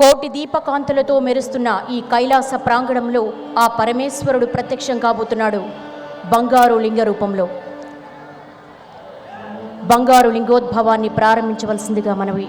కోటి దీపకాంతులతో మెరుస్తున్న ఈ కైలాస ప్రాంగణంలో ఆ పరమేశ్వరుడు ప్రత్యక్షం కాబోతున్నాడు. బంగారు లింగ రూపంలో. బంగారు లింగోద్భవాన్ని ప్రారంభించవలసిందిగా మనవి.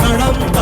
மனம்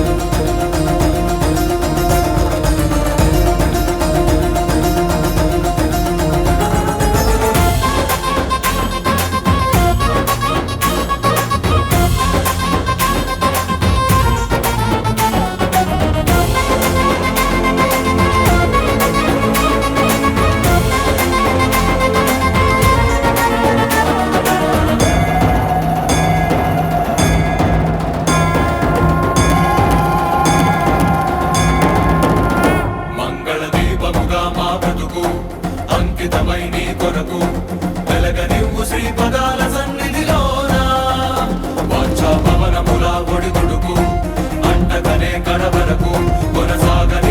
కొరకు వెలగనివ్వు శ్రీ పదాల సన్నిధిలోన? వాంఛా పవనముల ఒడిదుడుకు అంటకనే కడవరకు కొనసాగని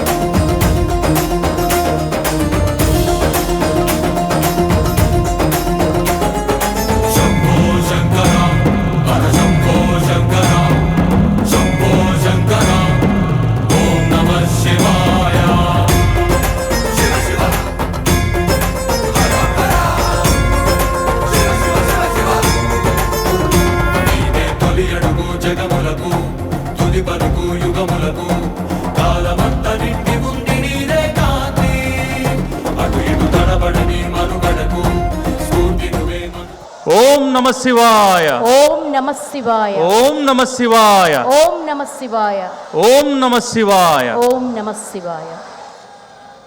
యుగములకు కాలమంత నిండి ఉంది నీదే కాంతి అటు ఇటు తడబడని మనుగడకు స్ఫూర్తి నువ్వే మను ఓం నమ శివాయ. ఓం నమ శివాయ. ఓం నమ శివాయ. ఓం నమ శివాయ. ఓం నమ శివాయ. ఓం నమ శివాయ.